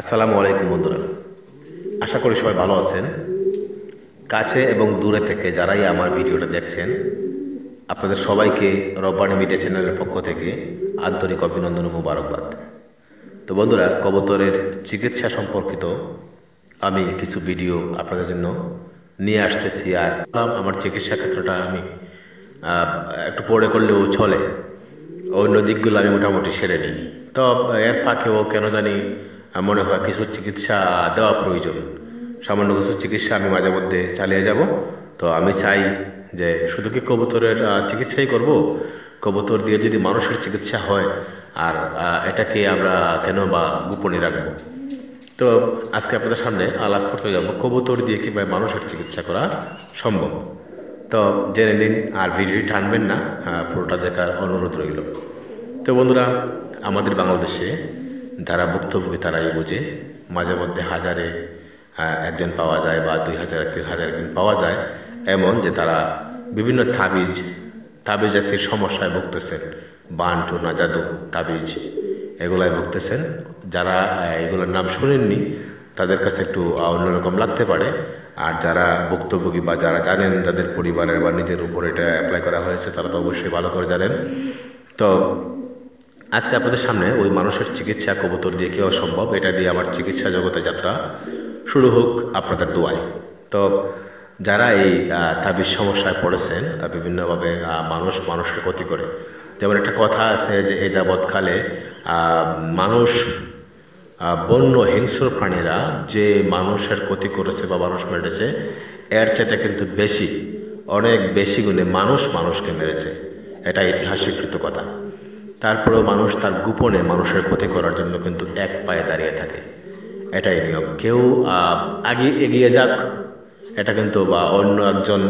আসসালামু আলাইকুম বন্ধুরা। আশা করি সবাই ভালো আছেন। কাছে এবং দূরে থেকে যারাই আমার ভিডিওটা দেখছেন, আপনাদের সবাইকে রব্বানি মিডিয়া চ্যানেলের পক্ষ থেকে আন্তরিক অভিনন্দন ও মুবারকবাদ। তো বন্ধুরা, কবুতরের চিকিৎসা সম্পর্কিত আমি কিছু ভিডিও আপনাদের জন্য নিয়ে আসতেছি আর আমার চিকিৎসা ক্ষেত্রটা আমি একটু পরে করলেও চলে। অন্য দিকগুলো আমি মোটামুটি সেরে নিই। তো এর ফাঁকেও কেন জানি মনে হয় কিছু চিকিৎসা দেওয়া প্রয়োজন। সামান্য কিছু চিকিৎসা আমি মাঝে মধ্যে চালিয়ে যাব। তো আমি চাই যে শুধু কি কবুতরের চিকিৎসাই করব? কবুতর দিয়ে যদি মানুষের চিকিৎসা হয়, আর এটাকে আমরা কেন বা গোপনে রাখব? তো আজকে আপনাদের সামনে আলাপ করতে যাব, কবুতর দিয়ে কীভাবে মানুষের চিকিৎসা করা সম্ভব? তো জেনে নিন, আর ভিডিওটি টানবেন না পুরোটা দেখার অনুরোধ রইল। তো বন্ধুরা আমাদের বাংলাদেশে যারা ভুক্তভোগী তারাই বোঝে। মাঝে মধ্যে হাজারে একজন পাওয়া যায় বা দুই হাজার, তিন হাজার একজন পাওয়া যায়। এমন যে তারা বিভিন্ন তাবিজ তাবিজ জাতির সমস্যায় ভুগতেছেন। বান, টোনা, জাদু, তাবিজ এগুলায় ভুগতেছেন। যারা এগুলোর নাম শুনেননি, তাদের কাছে একটু অন্যরকম লাগতে পারে। আর যারা ভুক্তভোগী বা যারা জানেন তাদের পরিবারের বা নিজের উপর এটা অ্যাপ্লাই করা হয়েছে, তারা তো অবশ্যই ভালো করে জানেন। তো আজকে আপনাদের সামনে ওই মানুষের চিকিৎসা কবুতর দিয়ে কেউ সম্ভব এটা দিয়ে আমার চিকিৎসা জগতে যাত্রা শুরু হোক আপনাদের দোয়ায়। তো যারা এই তাবিজ সমস্যায় পড়েছেন বিভিন্নভাবে মানুষ মানুষের ক্ষতি করে, যেমন একটা কথা আছে যে এ যাবৎকালে মানুষ বন্য হিংস্র প্রাণীরা যে মানুষের ক্ষতি করেছে বা মানুষ মেরেছে, এর চাইতে কিন্তু বেশি, অনেক বেশি গুণে মানুষ মানুষকে মেরেছে। এটা ইতিহাসিকৃত কথা তারপরেও মানুষ তার গোপনে মানুষের ক্ষতি করার জন্য কিন্তু এক পায়ে দাঁড়িয়ে থাকে। এটাই নিয়ম। কেউ আগে এগিয়ে যাক এটা কিন্তু বা অন্য একজন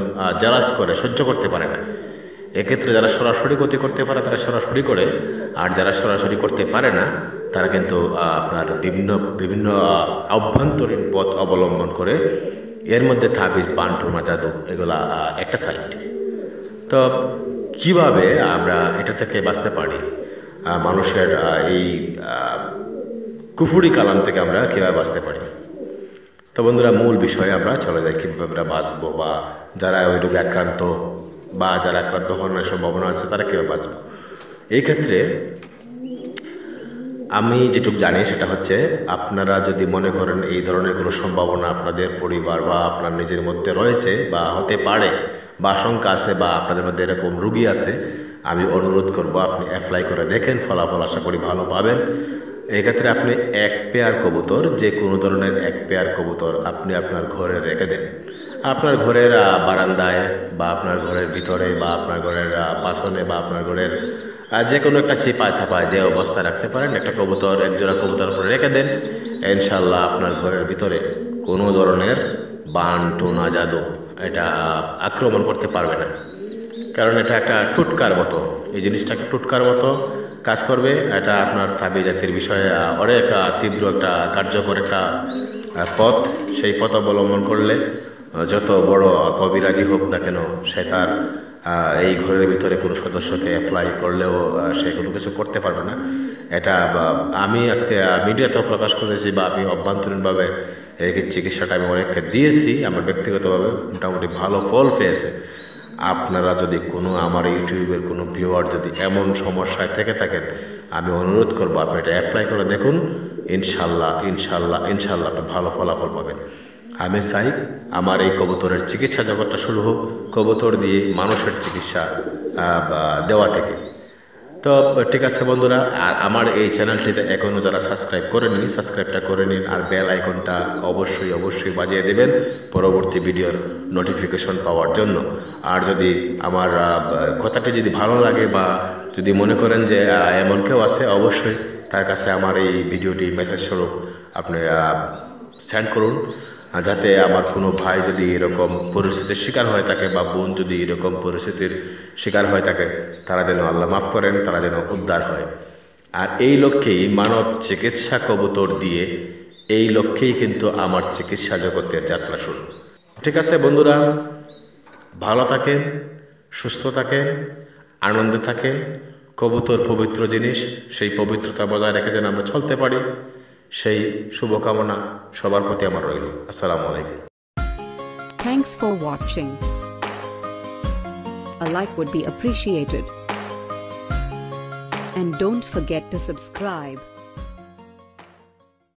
জালাজ করে সহ্য করতে পারে না। এক্ষেত্রে যারা সরাসরি ক্ষতি করতে পারে তারা সরাসরি করে। আর যারা সরাসরি করতে পারে না তারা কিন্তু আপনার বিভিন্ন বিভিন্ন আহ, অভ্যন্তরীণ পথ অবলম্বন করে এর মধ্যে তাবিজ বান্টুমা জাদু এগুলা একটা সাইড তো কীভাবে আমরা এটা থেকে বাঁচতে পারি? মানুষের এই কুফুরি কালাম থেকে আমরা কীভাবে বাঁচতে পারি? তো বন্ধুরা, মূল বিষয়ে আমরা চলে যাই, কীভাবে আমরা বাঁচবো বা যারা ওই রোগে আক্রান্ত বা যারা আক্রান্ত হওয়ার সম্ভাবনা আছে, তারা কীভাবে বাঁচবো? এই ক্ষেত্রে আমি যেটুকু জানি সেটা হচ্ছে, আপনারা যদি মনে করেন এই ধরনের কোনো সম্ভাবনা আপনাদের পরিবার বা আপনার নিজের মধ্যে রয়েছে বা হতে পারে বা আশঙ্কা আছে বা আপনাদের মধ্যে এরকম রুগী আছে, আমি অনুরোধ করব আপনি অ্যাপ্লাই করে দেখেন, ফলাফল আশা করি ভালো পাবেন। এক্ষেত্রে আপনি এক পেয়ার কবুতর, যে কোনো ধরনের এক পেয়ার কবুতর আপনি আপনার ঘরে রেখে দেন। আপনার ঘরের বারান্দায় বা আপনার ঘরের ভিতরে বা আপনার ঘরের পাশনে বা আপনার ঘরের যে কোনো একটা চিপা ছাপা যে অবস্থা রাখতে পারেন, একটা কবুতর, এক জোড়া কবুতর উপরে রেখে দেন। ইনশাল্লাহ আপনার ঘরের ভিতরে কোনো ধরনের বান, টোনা, জাদু এটা আক্রমণ করতে পারবে না। কারণ এটা একটা টুটকার মতো। এই জিনিসটা একটা টুটকার মতো কাজ করবে। এটা আপনার তাবি জাতির বিষয়ে অনেক তীব্র একটা কার্যকর একটা পথ। সেই পথ অবলম্বন করলে যত বড় কবিরাজি হোক না কেন, সে তার এই ঘরের ভিতরে কোনো সদস্যকে অ্যাপ্লাই করলেও সে কোনো কিছু করতে পারবে না। এটা আমি আজকে মিডিয়াতেও প্রকাশ করেছি বা আমি অভ্যন্তরীণভাবে এই চিকিৎসাটা আমি অনেককে দিয়েছি, আমার ব্যক্তিগতভাবে মোটামুটি ভালো ফল পেয়েছে। আপনারা যদি কোনো আমার ইউটিউবের কোনো ভিউয়ার যদি এমন সমস্যায় থেকে থাকেন, আমি অনুরোধ করব আপনি এটা অ্যাপ্লাই করে দেখুন। ইনশাল্লাহ ইনশাল্লাহ ইনশাল্লাহ আপনি ভালো ফলাফল পাবেন। আমি চাই আমার এই কবুতরের চিকিৎসা জগৎটা শুরু হোক, কবুতর দিয়ে মানুষের চিকিৎসা দেওয়া থেকে। তো, ঠিক আছে বন্ধুরা, আর আমার এই চ্যানেলটিতে এখনও যারা সাবস্ক্রাইব করেননি, সাবস্ক্রাইবটা করে নিন আর বেল আইকনটা অবশ্যই অবশ্যই বাজিয়ে দেবেন পরবর্তী ভিডিওর নোটিফিকেশন পাওয়ার জন্য। আর যদি আমার কথাটি যদি ভালো লাগে বা যদি মনে করেন যে এমন কেউ আছে, অবশ্যই তার কাছে আমার এই ভিডিওটি মেসেজ স্বরূপ আপনি সেন্ড করুন। যাতে আমার কোনো ভাই যদি এরকম পরিস্থিতির শিকার হয়ে থাকে বা বোন যদি এরকম পরিস্থিতির শিকার হয়ে থাকে তারা যেন আল্লাহ মাফ করেন, তারা যেন উদ্ধার হয়। আর এই লক্ষ্যেই মানব চিকিৎসা কবুতর দিয়ে এই লক্ষ্যেই কিন্তু আমার চিকিৎসা জগতের যাত্রা শুরু। ঠিক আছে বন্ধুরা, ভালো থাকেন, সুস্থ থাকেন, আনন্দে থাকেন। কবুতর পবিত্র জিনিস, সেই পবিত্রতা বজায় রেখে যেন আমরা চলতে পারি। সেই শুভকামনা সবার প্রতি আমার রইল আসসালামু আলাইকুম Thanks for watching. A like would be appreciated. And don't forget to subscribe.